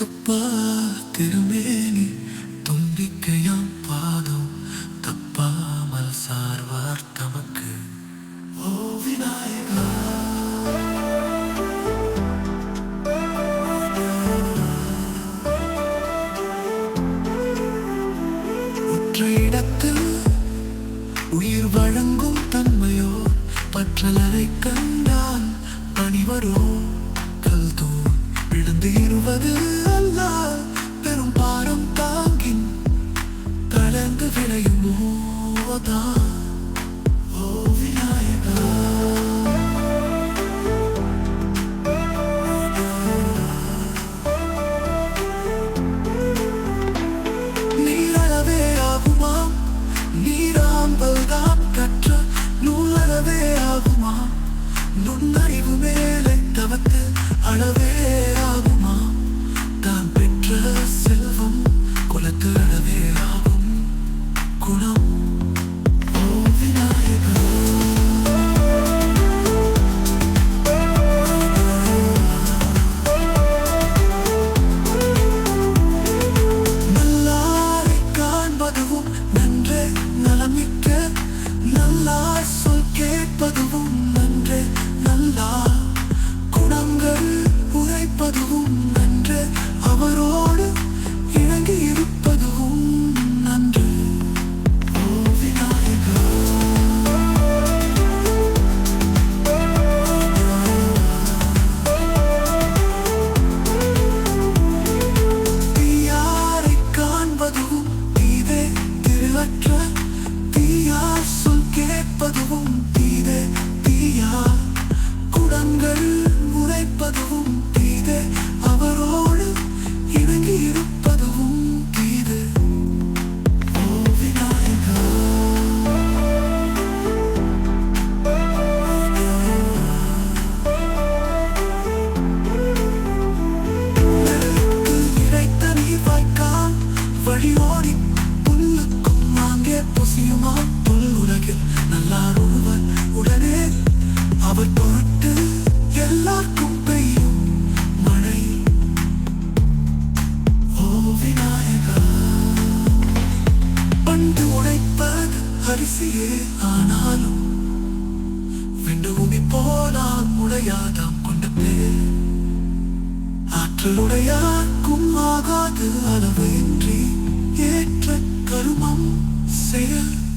தப்பா திருமேனி தும்பிக்கையாம் பாதம் தப்பாமல் சார்வார் தமக்கு. ஓ விநாயகா. இடத்தில் உயிர் வழங்கும் தன்மையோ பற்றலரை கண்டான் அணிவரோ கல் தூண் இருவது. ஓதான் ஓ விநாயகா நீரளவே ஆகுமா நீராம்பல் தான் கற்ற நூலளவே ஆகுமா நுண்ணறிவு மேலே தவத்து அளவே ஆகுமா தான் பெற்ற செல்வம் குலத்து அளவே ஆகும் குணம் அவசியமா பொசியுமா உலகில் நல்லார் ஒருவர் உடனே அவர் பொருட்டு எல்லாருக்கும் பெய்யும் மழை. ஓ விநாயகா. பண்டு உடைப்பது அரிசியே ஆனாலும் விண்டு பூமி போனால் முளையாதாம் கொண்ட பேர் ஆற்றலுடையார்க்கும் ஆகாது அளவு இன்றி ஏற்ற கருமம். Say it.